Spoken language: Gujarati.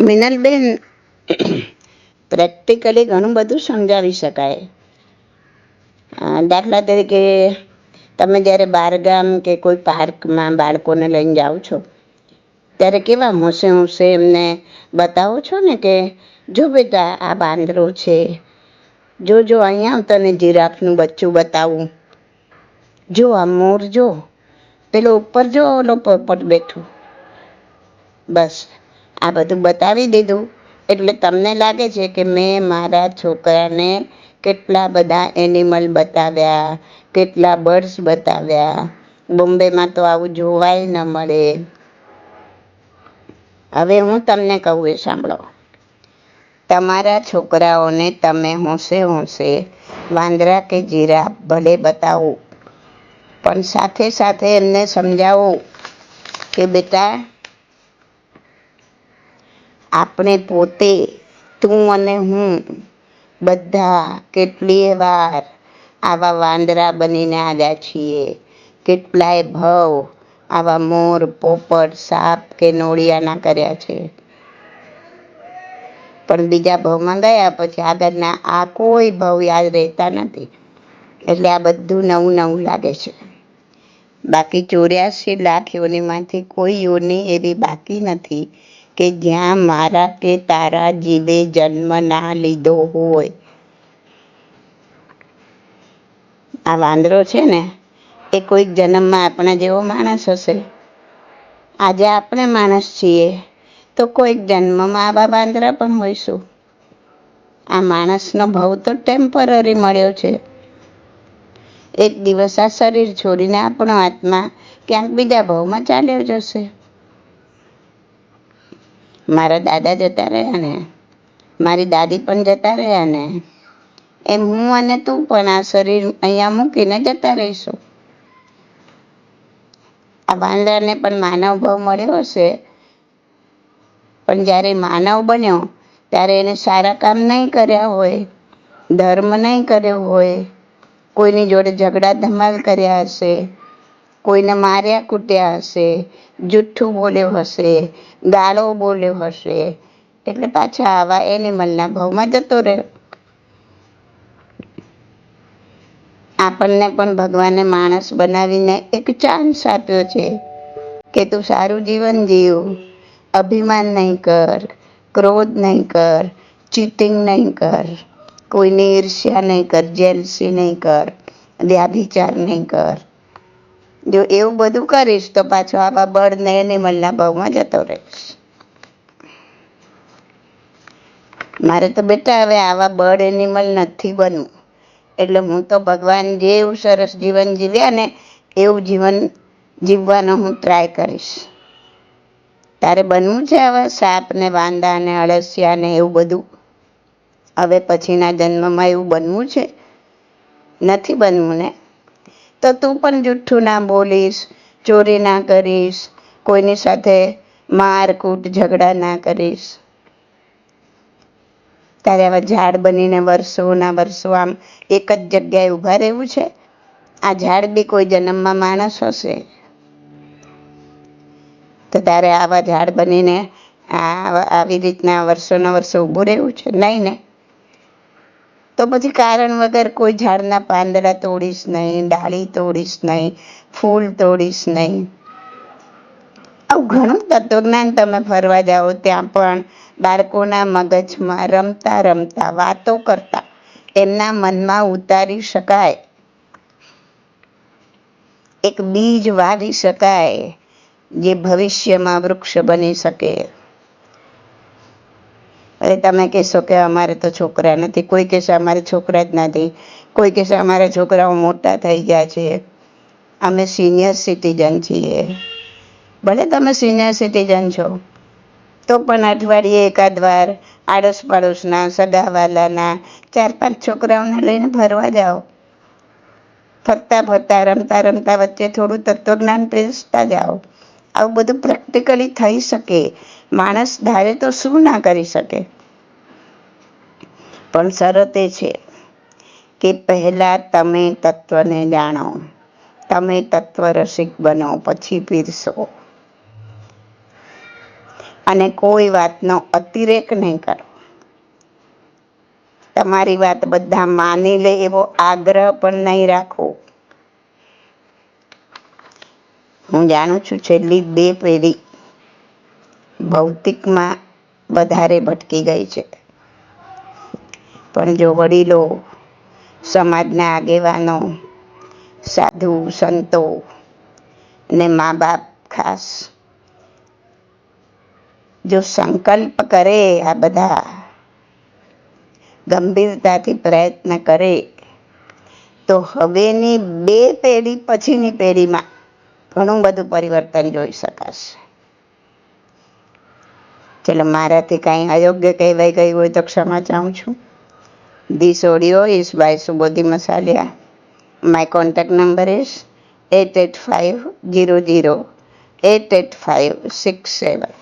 મિનલબેન પ્રેક્ટિકલી ઘણું બધું સમજાવી શકાય. દાખલા તરીકે, તમે જ્યારે બહારગામ કે કોઈ પાર્કમાં બાળકોને લઈને જાઓ છો, ત્યારે કેવા હોંશે હોંશે એમને બતાવો છો ને કે, જો બેટા, આ બાંદરો છે, જો જો, અહીંયા હું તને જીરાફનું બચ્ચું બતાવું. જો, આ મોર જો, પેલો ઉપર જો, ઓલો પોપટ બેઠું. બસ. આ બધું બતાવી દીધું. એટલે તમને લાગે છે કે મેં મારા છોકરાને કેટલા બધા એનિમલ બતાવ્યા, કેટલા બર્ડ્સ બતાવ્યા. બોમ્બેમાં તો આવું જોવાય ન મળે. હવે હું તમને કહું એ સાંભળો. તમારા છોકરાઓને તમે હોંશે હોંશે વાંદરા કે જીરાફ ભલે બતાવો, પણ સાથે સાથે એમને સમજાવો કે બેટા આપણે પોતે, તું અને હું, બધા કેટલીય વાર આવા વાંદરા બનીને આવ્યા છીએ. કેટલાય ભવ આવા મોર, પોપટ, સાપ કે નોળિયાના કર્યા છે. પણ બીજા ભવમાં ગયા પછી આગળના આ કોઈ ભવ યાદ રહેતા નથી. એટલે આ બધું નવું નવું લાગે છે. બાકી ચોર્યાસી લાખ યોનિમાંથી કોઈ યોની એવી બાકી નથી કે જ્યાં મારા કે તારા જીવે જન્મ ના લીધો હોય. આ વાંદરો છે ને, એ કોઈક જન્મમાં આપણા જેવો માણસ હશે. આજે આપણે માણસ છીએ, તો કોઈક જન્મમાં આવા વાંદરા પણ હોઈશું. આ માણસનો ભાવ તો ટેમ્પરરી મળ્યો છે. એક દિવસ આ શરીર છોડીને આપણો આત્મા ક્યાંક બીજા ભાવમાં ચાલ્યો જશે. મારા દાદા જતા રહ્યા ને, મારી દાદી પણ જતા રહ્યા ને, એમ હું અને તું પણ આ શરીર અહીંયા મૂકીને જતા રહીશું. આ વાંદરાને પણ માનવ ભાવ મળ્યો હશે. પણ જ્યારે માનવ બન્યો, ત્યારે એને સારા કામ નહીં કર્યા હોય, ધર્મ નહીં કર્યો હોય, કોઈની જોડે ઝઘડા ધમાલ કર્યા હશે કોઈને માર્યા કૂટ્યા હશે, જુઠ્ઠું બોલ્યો હશે, ગાળો બોલ્યો હશે, એટલે પાછા આવા એનિમલના ભાવમાં જતો રહ્યો. આપણને પણ ભગવાને માણસ બનાવીને એક ચાન્સ આપ્યો છે કે તું સારું જીવન જીવ, અભિમાન નહીં કર, ક્રોધ નહીં કર ચીટિંગ નહીં કર, કોઈની ઈર્ષ્યા નહીં કર જેલસી નહીં કર, વ્યાભિચાર નહીં કર. જો એવું બધું કરીશ તો પાછો આવા બળ ને એનિમલના ભાવમાં જતો રહીશ. મારે તો બેટા હવે આવા બળ એનિમલ નથી બનવું. એટલે હું તો ભગવાન જેવું સરસ જીવન જીવ્યા ને એવું જીવન જીવવાનો હું ટ્રાય કરીશ. તારે બનવું છે આવા સાપ ને વાંદા ને અળસિયા ને એવું બધું? હવે પછીના જન્મમાં એવું બનવું છે? નથી બનવું ને? તો તું પણ જુઠ્ઠું ના બોલીશ, ચોરી ના કરીશ, કોઈની સાથે મારકૂટ ઝઘડા ના કરીશ. તારે આવા ઝાડ બનીને વર્ષોના વર્ષો આમ એક જ જગ્યાએ ઊભા રહેવું છે? આ ઝાડ બી કોઈ જન્મમાં માણસ હશે? તો તારે આવા ઝાડ બનીને આ આવી રીતના વર્ષોના વર્ષો ઊભું રહેવું છે? નહીં ને? તો પછી કારણ વગર કોઈ ઝાડના પાંદડા તોડીશ નહીં, ડાળી તોડીશ નહીં, ફૂલ તોડીશ નહીં. આવું ઘણું તત્વજ્ઞાન તમે ફરવા જાઓ ત્યાં પણ બાળકોના મગજમાં રમતા રમતા, વાતો કરતા એમના મનમાં ઉતારી શકાય. એક બીજ વાવી શકાય, જે ભવિષ્યમાં વૃક્ષ બની શકે. હવે તમે કહેશો કે અમારે તો છોકરા નથી. કોઈ કહેશે અમારે છોકરા જ નથી. કોઈ કહેશે અમારા છોકરાઓ મોટા થઈ ગયા છે. અમે સિનિયર સિટીઝન છીએ. ભલે તમે સિનિયર સિટીઝન છો, તો પણ અઠવાડિયે એકાદ વાર આડોશ પાડોશના સગાવાલાના, ચાર પાંચ છોકરાઓને લઈને ફરવા જાઓ. ફરતા ફરતા રમતા રમતા વચ્ચે થોડું તત્વજ્ઞાન પ્રેસતા જાઓ. આવું બધું પ્રેક્ટિકલી થઈ શકે. માણસ ધારે તો શું ના કરી શકે? પણ શરત એ છે કે પહેલા તમે તત્વને જાણો. તમે તત્વ રસિક બનો, પછી પીરસો. અને કોઈ વાતનો અતિરેક નહીં કરો. તમારી વાત બધા માની લે એવો આગ્રહ પણ નહીં રાખો. હું જાણું છું છેલ્લી બે પેઢી ભૌતિકમાં વધારે ભટકી ગઈ છે. પણ જો વડીલો, સમાજના આગેવાનો, સાધુ, સંતો ને મા બાપ ખાસ જો સંકલ્પ કરે આ બધા, ગંભીરતાથી પ્રયત્ન કરે, તો હવેની બે પેઢી પછીની પેઢીમાં ઘણું બધું પરિવર્તન જોઈ શકાશે. ચલો, મારાથી કાંઈ અયોગ્ય કહેવાય ગયું હોય તો ક્ષમા ચાહું છું. This audio is by Subodhi Masaliya. My contact number is eight eight five zero zero eight eight five six seven.